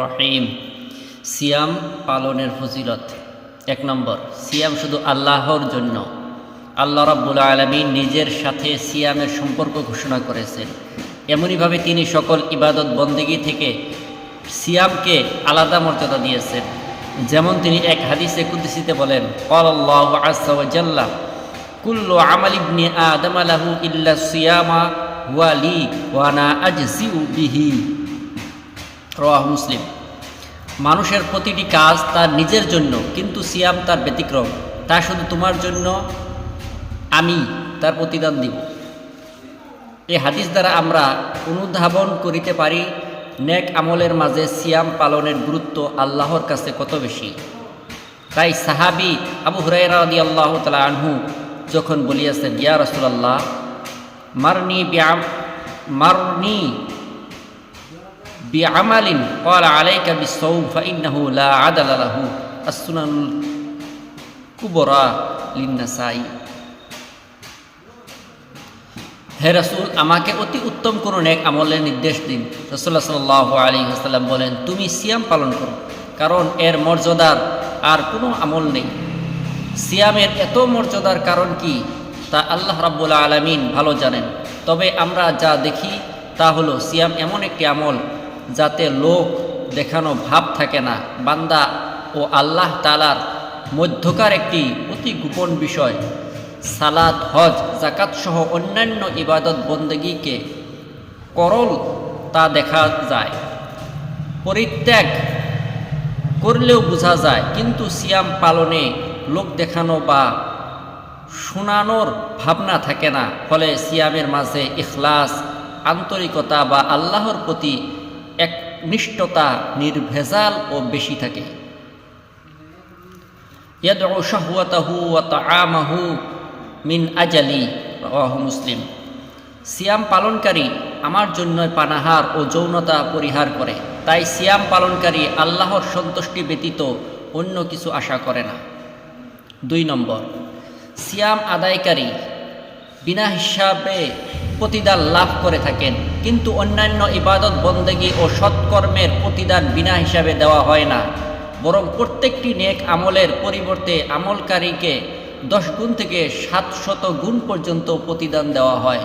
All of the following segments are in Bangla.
রহিম। সিয়াম পালনের ফজিলত। এক নম্বর, সিয়াম শুধু আল্লাহর জন্য। আল্লাহ রাব্বুল আলমী নিজের সাথে সিয়ামের সম্পর্ক ঘোষণা করেছেন। এমনইভাবে তিনি সকল ইবাদত বন্দেগী থেকে সিয়ামকে আলাদা মর্যাদা দিয়েছেন। যেমন তিনি এক হাদিসে কুদ্দিসিতে বলেন কল আল্লাহ আসাল্লাহ কুল্লু ইল্লা সিয়ামা ওয়ালি ওয়ানা আজজিউ বিহি। রওয়াহ মুসলিম। মানুষের প্রতিটি কাজ তার নিজের জন্য, কিন্তু সিয়াম তার ব্যতিক্রম। তা শুধু তোমার জন্য, আমি তার প্রতিদান দিব। এই হাদিস দ্বারা আমরা অনুধাবন করিতে পারি, নেক আমলের মাঝে সিয়াম পালনের গুরুত্ব আল্লাহর কাছে কত বেশি। তাই সাহাবি আবু হুরাইরা রাদি আল্লাহ তালা আনহু যখন বলিয়াছেন, ইয়া রসুলাল্লাহ, মারনি ব্যায়াম মারনি بعمل قال عليك بالصوم فإنه لا عدل له السنن الكبرى للنسائي হে রসুল আমাকে অতি উত্তম কোনো নেক আমলের নির্দেশ দিন রসুল্লাহ সাল্লাহ আলী হাসাল্লাম বলেন তুমি সিয়াম পালন করো কারণ এর মর্যাদার আর কোনো আমল নেই সিয়ামের এত মর্যাদার কারণ কি তা আল্লাহ রাব্বুল আলমিন ভালো জানেন তবে আমরা যা দেখি তা হলো সিয়াম এমন একটি আমল যাতে লোক দেখানো ভাব থাকে না। বান্দা ও আল্লাহ তালার মধ্যকার একটি অতি গোপন বিষয় সালাদ হজ জাকাত সহ অন্যান্য ইবাদত বন্দেগীকে করল তা দেখা যায়। পরিত্যাগ করলেও বোঝা যায়, কিন্তু সিয়াম পালনে লোক দেখানো বা শোনানোর ভাবনা থাকে না। ফলে সিয়ামের মাঝে ইখলাস, আন্তরিকতা বা আল্লাহর প্রতি এক নিষ্ঠতা নির্ভেজাল ও বেশি থাকে। মিন আজালি মুসলিম। সিয়াম পালনকারী আমার জন্য পানাহার ও যৌনতা পরিহার করে, তাই সিয়াম পালনকারী আল্লাহর সন্তুষ্টি ব্যতীত অন্য কিছু আশা করে না। দুই নম্বর, সিয়াম আদায়কারী বিনা হিসাবে প্রতিদান লাভ করে থাকেন। কিন্তু অন্যান্য ইবাদত বন্দেগী ও সৎকর্মের প্রতিদান বিনা হিসাবে দেওয়া হয় না বরং প্রত্যেকটি নেক আমলের পরিবর্তে আমলকারীকে দশ গুণ থেকে সাতশত গুণ পর্যন্ত প্রতিদান দেওয়া হয়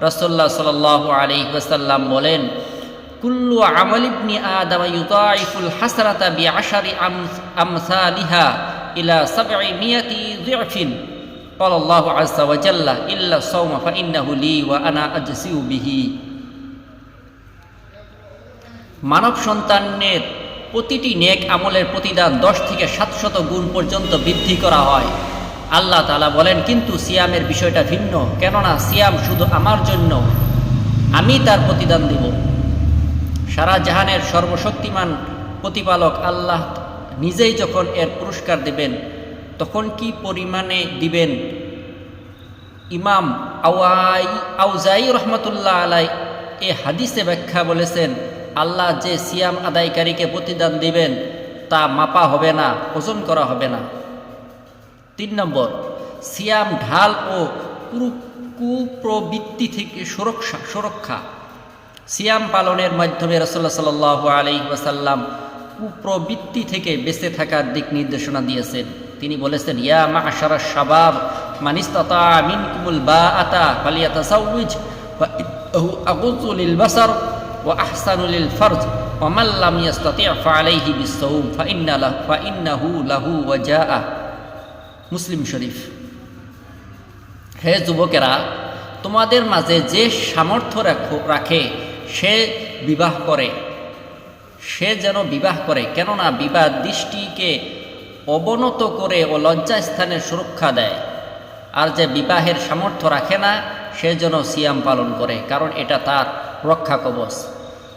রসল্লা সাল আলী ওসাল্লাম বলেন কুল্লু আমলিবনি আদামা ইউতাইফুল হাসরাতা বি আশারি আমসালিহা ইলা সাবঈ মিয়াতি যিফিন قال الله عز وجل إلا الصوم فإنه لي وأنا أجزي به মানব সন্তানের প্রতিটি নেক আমলের প্রতিদান দশ থেকে সাতশত গুণ পর্যন্ত বৃদ্ধি করা হয়। আল্লাহ তালা বলেন, কিন্তু সিয়ামের বিষয়টা ভিন্ন। কেননা সিয়াম শুধু আমার জন্য, আমি তার প্রতিদান দিব। সারা জাহানের সর্বশক্তিমান প্রতিপালক আল্লাহ নিজেই যখন এর পুরস্কার দেবেন, তখন কি পরিমাণে দিবেন? ইমাম আওয়াই আউজাই রহমতুল্লাহ আলাই এ হাদিসে ব্যাখ্যা বলেছেন আল্লাহ যে সিয়াম আদায়কারীকে প্রতিদান দিবেন, তা মাপা হবে না, ওজন করা হবে না। তিন নম্বর, সিয়াম ঢাল ও কুপ্রবৃত্তি থেকে সুরক্ষা সুরক্ষা। সিয়াম পালনের মাধ্যমে রসল্লা সাল আলি ওয়াসাল্লাম কুপ্রবৃত্তি থেকে বেঁচে থাকার দিক নির্দেশনা দিয়েছেন। তিনি বলেছেন, ইয়া মা আশারা শাবাব মানিস্তাতা মিনকুমুল বা আতা ফালিয়াতা সাউজ আগুজুলিল বাসার। ও আহসানুলিল ফরজ ওমাল্লাম ইয়াস্তাতি ফালাইহি বিসৌম ফাইন্না ফাইন্নাহু লাহু ওয়াজা মুসলিম শরীফ, হে যুবকেরা, তোমাদের মাঝে যে সামর্থ্য রাখে সে বিবাহ করে। সে যেন বিবাহ করে, কেননা বিবাহ দৃষ্টিকে অবনত করে ও লজ্জা স্থানে সুরক্ষা দেয়। আর যে বিবাহের সামর্থ্য রাখে না, সে যেন সিয়াম পালন করে, কারণ এটা তার রক্ষা কবচ।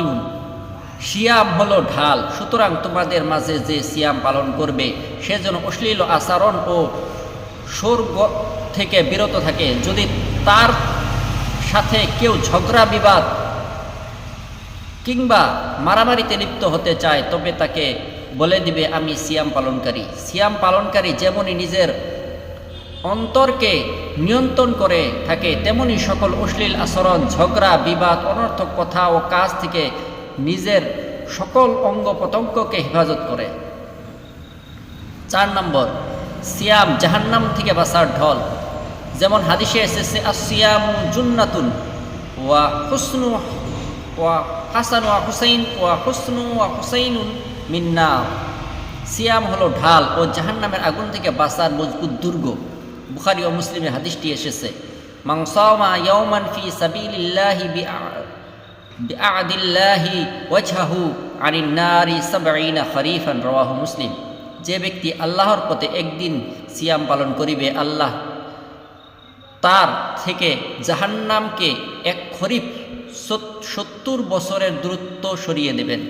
ইমুন সিয়াম হলো ঢাল। সুতরাং তোমাদের মাঝে যে সিয়াম পালন করবে, সে যেন অশ্লীল আচরণ ও স্বর্গ থেকে বিরত থাকে। যদি তার সাথে কেউ ঝগড়া, বিবাদ কিংবা মারামারিতে লিপ্ত হতে চায়, তবে তাকে বলে দিবে, আমি সিয়াম পালনকারী। সিয়াম পালনকারী যেমনই নিজের অন্তরকে নিয়ন্ত্রণ করে থাকে, তেমনি সকল অশ্লীল আচরণ, ঝগড়া, বিবাদ, অনর্থক কথা ও কাজ থেকে নিজের সকল অঙ্গ প্রত্যঙ্গকে হেফাজত করে। চার নম্বর, সিয়াম জাহান্নাম থেকে বাঁচার ঢল। যেমন হাদিসে এসেছে আসিয়াম জুন্নাতুন ওয়া হুসনু ওয়া হাসান ওয়া হুসাইন ওয়া হুসনু ওয়া হুসাইনুন মিন্না সিয়াম হলো ঢাল ও জাহান্নামের আগুন থেকে বাঁচার মজবুত দুর্গ। বুখারি ও মুসলিমের হাদিসটি এসেছে মাংসামা ইয়ৌমান ফি সাবিলিল্লাহি বিআদিল্লাহি ওয়াজহাহু আনিন সাবঈনা খরিফান রাওয়াহু মুসলিম। যে ব্যক্তি আল্লাহর পথে একদিন সিয়াম পালন করিবে, আল্লাহ তার থেকে জাহান্নামকে এক খরিফ সত্তর বছরের দূরত্ব সরিয়ে দেবেন।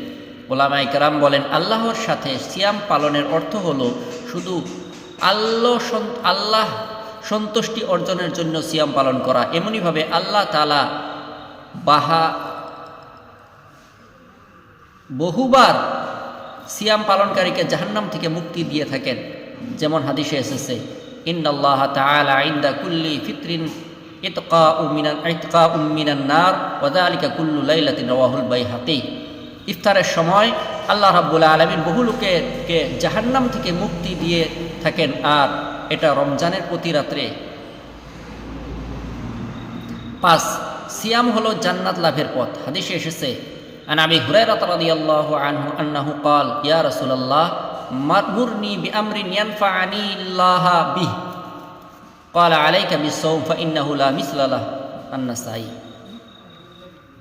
ওলামাই কারাম বলেন, আল্লাহর সাথে সিয়াম পালনের অর্থ হলো শুধু আল্লাহ আল্লাহ সন্তুষ্টি অর্জনের জন্য সিয়াম পালন করা। এমনইভাবে আল্লাহ তালা বাহা বহুবার সিয়াম পালনকারীকে জাহান্নাম থেকে মুক্তি দিয়ে থাকেন, যেমন হাদিসে এসেছে, ইন্নাল্লাহ তাআলা ইনদা কুল্লি ফিতরিন ইতকা উমিনান ইতকা উম্মিনান নার ওয়াদালিকা কুল্লু লাইলাতিন রাওয়াহুল বাইহাকি ইফতারের সময় আল্লাহ রাব্বুল আলামিন বহু লোকেরকে জাহান্নাম থেকে মুক্তি দিয়ে থাকেন। আর এটা রমজানের প্রতি রাত্রে পাঁচ সিয়াম হলো জান্নাত লাভের পথ হাদিসে এসেছে عن ابي هريره رضي الله عنه انه قال يا رسول الله مرني بامر ينفعني الله به قال عليك بالصوم فانه لا مثل له النسائي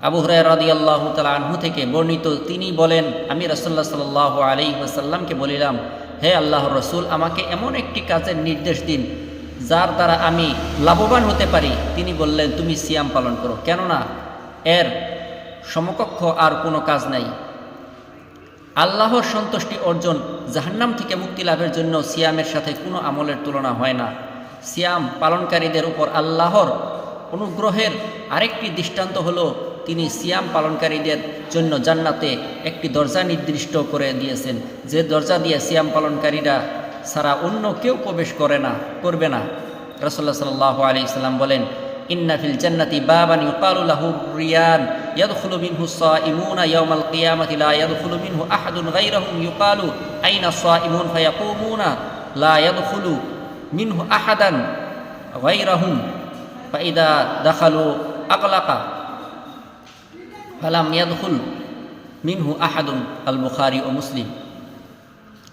আবু হুরায় রাদিয়াল্লাহু তাআলা আনহু থেকে বর্ণিত তিনি বলেন আমি রাসূলুল্লাহ সাল্লাল্লাহু আলাইহি ওয়াসাল্লামকে বলিলাম হে আল্লাহ রসুল, আমাকে এমন একটি কাজের নির্দেশ দিন, যার দ্বারা আমি লাভবান হতে পারি। তিনি বললেন, তুমি সিয়াম পালন করো। কেননা এর সমকক্ষ আর কোনো কাজ নাই। আল্লাহর সন্তুষ্টি অর্জন জাহান্নাম থেকে মুক্তি লাভের জন্য সিয়ামের সাথে কোনো আমলের তুলনা হয় না। সিয়াম পালনকারীদের উপর আল্লাহর অনুগ্রহের আরেকটি দৃষ্টান্ত হলো তিনি সিয়াম পালনকারীদের জন্য জান্নাতে একটি দরজা নির্দিষ্ট করে দিয়েছেন। যে দরজা দিয়ে সিয়াম পালনকারীরা ছাড়া অন্য কেউ প্রবেশ করে না, করবে না। রসল্লা সাল্লাহ আলি ইসলাম বলেন, ইন্না ফিল জান্নাতি বাবান ইউকালু লাহু রিয়ান ইয়াদখুলু মিনহু সাইমুনা ইয়াওমাল কিয়ামাতি লা ইয়াদখুলু মিনহু আহাদুন গায়রাহুম ইউকালু আইনা সাইমুন ফায়াকুমুনা লা ইয়াদখুলু মিনহু আহাদান গায়রাহুম ফাইদা দাখালু আকলাকা ফালাম ইয়াদখুল মিনহু আহাদুন, আল বুখারি ও মুসলিম।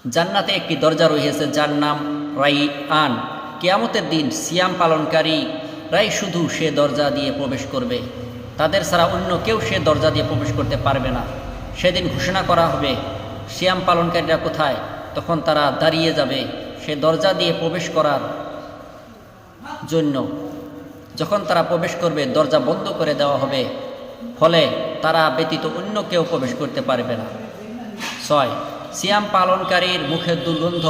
জান্নাতে একটি দরজা রয়েছে যার নাম রাই আন কেয়ামতের দিন সিয়াম পালনকারী রাই শুধু সে দরজা দিয়ে প্রবেশ করবে। তাদের ছাড়া অন্য কেউ সে দরজা দিয়ে প্রবেশ করতে পারবে না। সেদিন ঘোষণা করা হবে, সিয়াম পালনকারীরা কোথায়? তখন তারা দাঁড়িয়ে যাবে সে দরজা দিয়ে প্রবেশ করার জন্য। যখন তারা প্রবেশ করবে, দরজা বন্ধ করে দেওয়া হবে। ফলে তারা ব্যতীত অন্য কেউ প্রবেশ করতে পারবে না। ছয়, সিয়াম পালনকারীর মুখের দুর্গন্ধ।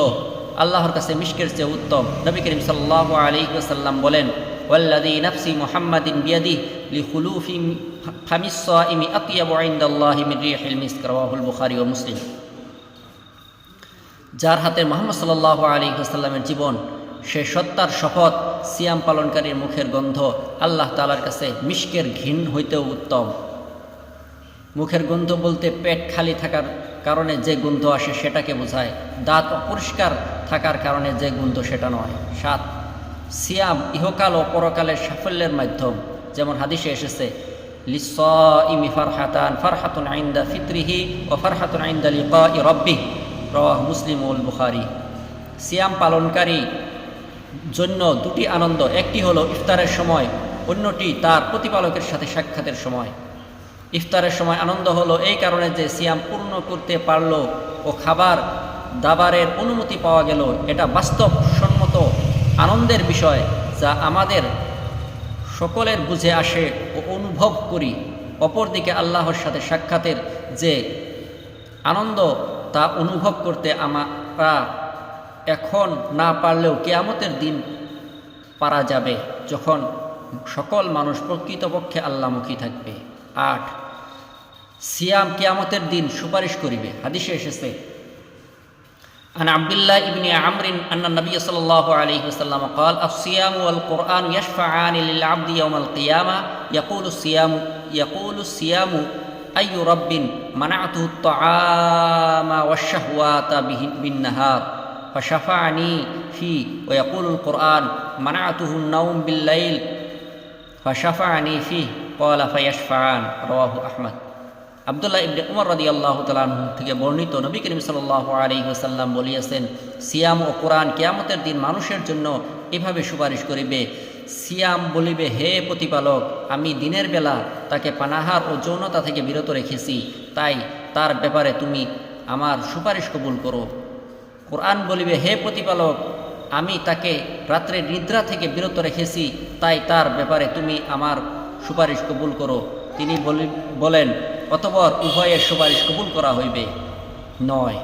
আল্লাহর কাছে মিশকের চেয়ে উত্তম। নবী করিম সাল্লাহ আলী সাল্লাম বলেন ওয়াল্লাদি নাফসি মুহাম্মাদিন বিয়াদি লি খুলুফি ফামিসাইমি আতিয়াবু ইনদাল্লাহি মিন রাওয়াহুল বুখারী ও মুসলিম। যার হাতে মোহাম্মদ সাল্লাহ আলী সাল্লামের জীবন, সে সত্তার শপথ, সিয়াম পালনকারীর মুখের গন্ধ আল্লাহ তালার কাছে মিশকের ঘিন হইতেও উত্তম। মুখের গন্ধ বলতে পেট খালি থাকার কারণে যে গন্ধ আসে সেটাকে বোঝায়। দাঁত অপরিষ্কার থাকার কারণে যে গন্ধ সেটা নয়। সাত, সিয়াম ইহকাল ও পরকালের সাফল্যের মাধ্যম। যেমন হাদিসে এসেছে লিসইমি ফারহাতান ফারহাতুন আইন্দা ফিতরিহি ও ফারহাতুন আইন্দা লিকা রব্বি রওয়াহ মুসলিম উল বুখারি। সিয়াম পালনকারী জন্য দুটি আনন্দ। একটি হলো ইফতারের সময়, অন্যটি তার প্রতিপালকের সাথে সাক্ষাতের সময়। ইফতারের সময় আনন্দ হলো। এই কারণে যে সিয়াম পূর্ণ করতে পারল ও খাবার দাবারের অনুমতি পাওয়া গেল, এটা বাস্তবসম্মত আনন্দের বিষয় যা আমাদের সকলের বুঝে আসে ও অনুভব করি। অপরদিকে আল্লাহর সাথে সাক্ষাতের যে আনন্দ তা অনুভব করতে আমরা এখন না পারলেও কেয়ামতের দিন পারা যাবে, যখন সকল মানুষ প্রকৃতপক্ষে আল্লামুখী থাকবে। আট সিয়াম কেয়ামতের দিন সুপারিশ করিবে হাদিসে এসেছে عن عبد الله بن عمرو أن النبي صلى الله عليه وسلم قال الصيام والقرآن يشفعان للعبد يوم القيامة يقول الصيام يقول الصيام أي رب منعته الطعام والشهوات به بالنهار فشفعني فيه ويقول القرآن منعته النوم بالليل فشفعني فيه قال فيشفعان رواه أحمد আবদুল্লাহ ইবনে উমর রাদি আল্লাহ থেকে বর্ণিত নবী করিম সাল্লাহ আলী ওসাল্লাম বলিয়াছেন, সিয়াম ও কোরআন কেয়ামতের দিন মানুষের জন্য এভাবে সুপারিশ করিবে। সিয়াম বলিবে, হে প্রতিপালক, আমি দিনের বেলা তাকে পানাহার ও যৌনতা থেকে বিরত রেখেছি। তাই তার ব্যাপারে তুমি আমার সুপারিশ কবুল করো। কোরআন বলিবে, হে প্রতিপালক, আমি তাকে রাত্রে নিদ্রা থেকে বিরত রেখেছি। তাই তার ব্যাপারে তুমি আমার সুপারিশ কবুল করো। তিনি বলি, বলেন অতবর উভয়ের সুপারিশ কবুল করা হইবে। নয়।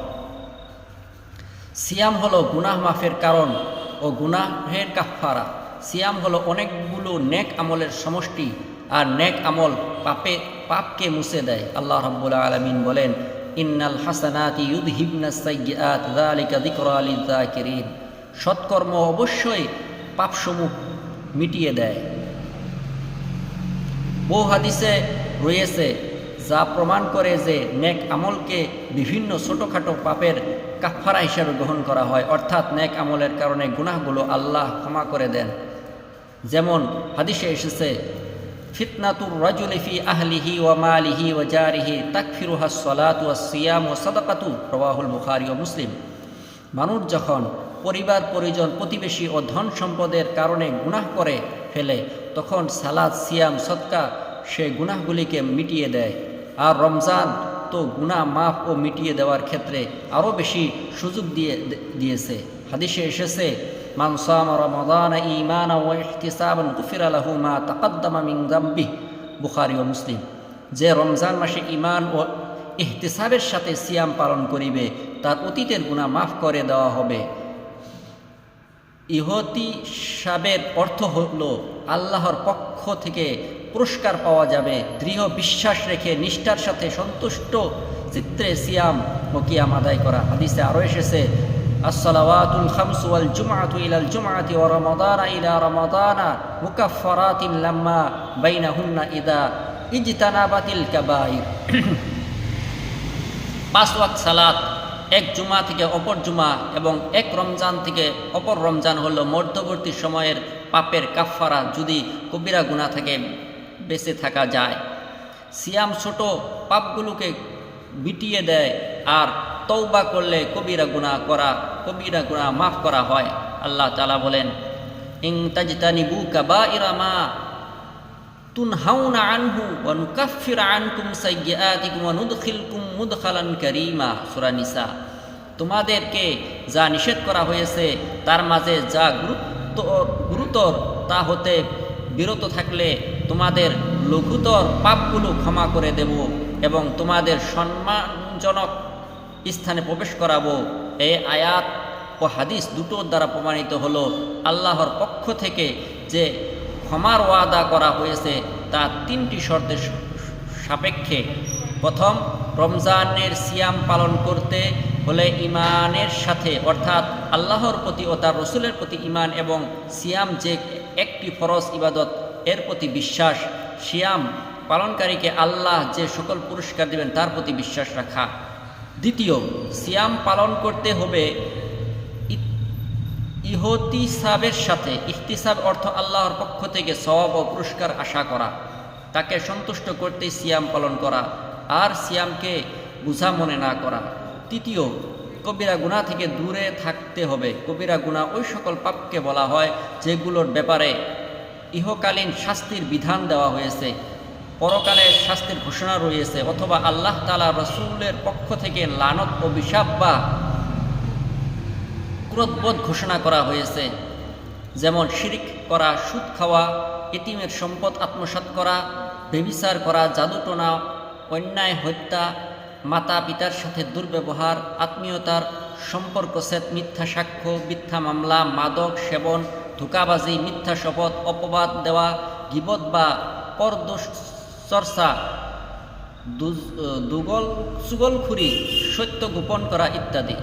সিয়াম হলো গুনাহ মাফের কারণ ও গুনাহের কাফারা সিয়াম হলো অনেকগুলো নেক আমলের সমষ্টি আর নেক আমল পাপে, পাপকে মুছে দেয়। আল্লাহ রাব্বুল আলামিন বলেন, ইন্নাল হাসানাতি ইউদহিবনা সাইয়্যাত যালিকা যিকরা লিযাকিরিন। সৎকর্ম অবশ্যই পাপসমূহ মিটিয়ে দেয়। বহু হাদিসে রয়েছে যা প্রমাণ করে যে নেক আমলকে বিভিন্ন ছোটোখাটো পাপের কাফারা হিসাবে গ্রহণ করা হয়, অর্থাৎ নেক আমলের কারণে গুনাহগুলো আল্লাহ ক্ষমা করে দেন। যেমন হাদিসে এসেছে, ফিতনাতুর রাজুলি ফি আহলিহি ওয়া মালিহি ওয়া জারিহি তাকফিরুহা সলাতু ওয়া সিয়াম ও সাদাকাতু প্রবাহুল বুখারি ও মুসলিম। মানুষ যখন পরিবার, পরিজন, প্রতিবেশী ও ধন সম্পদের কারণে গুনাহ করে ফেলে, তখন সালাদ সিয়াম সৎকা সে গুনাহগুলিকে মিটিয়ে দেয়। আর রমজান তো গুনাহ মাফ ও মিটিয়ে দেওয়ার ক্ষেত্রে আরও বেশি সুযোগ দিয়ে দিয়েছে। হাদিসে এসেছে, মান লাহু মা বুখারী ও মুসলিম। যে রমজান মাসে ইমান ও ইহতিসাবের সাথে সিয়াম পালন করিবে, তার অতীতের গুনাহ মাফ করে দেওয়া হবে। ইহতি সাবের অর্থ হল আল্লাহর পক্ষ থেকে পুরস্কার পাওয়া যাবে। দৃঢ় বিশ্বাস রেখে নিষ্ঠার সাথে সন্তুষ্ট চিত্রে সিয়াম ও কিয়াম আদায় করা হাদিসে আরও এসেছে ওয়াল জুমআতু ইলাল জুমআতি ওয়া রমাদানা ইলা রমাদানা মুকাফফারাতিন লাম্মা বাইনাহুন্না ইদা ইজতানাবাতিল কাবাইর পাঁচ ওয়াক্ত সালাত, এক জুমা থেকে অপর জুমা এবং এক রমজান থেকে অপর রমজান হলো মধ্যবর্তী সময়ের পাপের কাফফারা যদি কবিরা গুণা থেকে। বেঁচে থাকা যায়। সিয়াম ছোট পাপগুলোকে বিটিয়ে দেয় আর তৌবা করলে কবিরা গুণা করা, কবিরা গুণা মাফ করা হয়। আল্লাহ তালা বলেন, ইং তাজতানি বু কাবা ইরামা তুনহাউনা আনহু ওয়া নুকাফির আনকুম সাইয়্যাতিকুম ওয়া নুদখিলকুম মুদখালান কারীমা। সূরা নিসা, তোমাদেরকে যা নিষেধ করা হয়েছে, তার মাঝে যা গুরুত্ব, গুরুতর তা হতে বিরত থাকলে তোমাদের লঘুতর পাপগুলো ক্ষমা করে দেব এবং তোমাদের সম্মানজনক স্থানে প্রবেশ করাবো। এই আয়াত ও হাদিস দুটোর দ্বারা প্রমাণিত হলো আল্লাহর পক্ষ থেকে যে ক্ষমার ওয়াদা করা হয়েছে তা তিনটি শর্তের সাপেক্ষে। প্রথম, রমজানের সিয়াম পালন করতে হলে ইমানের সাথে, অর্থাৎ আল্লাহর প্রতি ও তার রসুলের প্রতি ইমান এবং সিয়াম যে একটি ফরজ ইবাদত এর প্রতি বিশ্বাস, সিয়াম পালনকারীকে আল্লাহ যে সকল পুরস্কার দেবেন তার প্রতি বিশ্বাস রাখা। দ্বিতীয়, সিয়াম পালন করতে হবে ইহতিসাবের সাথে। ইহতিসাব অর্থ আল্লাহর পক্ষ থেকে সওয়াব ও পুরস্কার আশা করা। তাকে সন্তুষ্ট করতে সিয়াম পালন করা আর সিয়ামকে বুঝা মনে না করা। তৃতীয়, কবিরা গুণা থেকে দূরে থাকতে হবে। কবিরা গুণা ওই সকল পাপকে বলা হয় যেগুলোর ব্যাপারে ইহকালীন শাস্তির বিধান দেওয়া হয়েছে। পরকালের শাস্তির ঘোষণা রয়েছে, অথবা আল্লাহ তালা রসুলের পক্ষ থেকে লানত বিষাব বা ক্রোধবোধ ঘোষণা করা হয়েছে। যেমন শিরিক করা, সুদ খাওয়া, এতিমের সম্পদ আত্মসাৎ করা, বেবিচার করা জাদুটোনা অন্যায় হত্যা মাতা পিতার সাথে দুর্ব্যবহার, আত্মীয়তার সম্পর্ক সেত মিথ্যা সাক্ষ্য, মিথ্যা মামলা, মাদক, সেবন ধোকাবাজি, মিথ্যা শপথ, অপবাদ দেওয়া, গিবত বা পরদোষ সুগল দুগল সুগলখুরি, সত্য গোপন করা ইত্যাদি।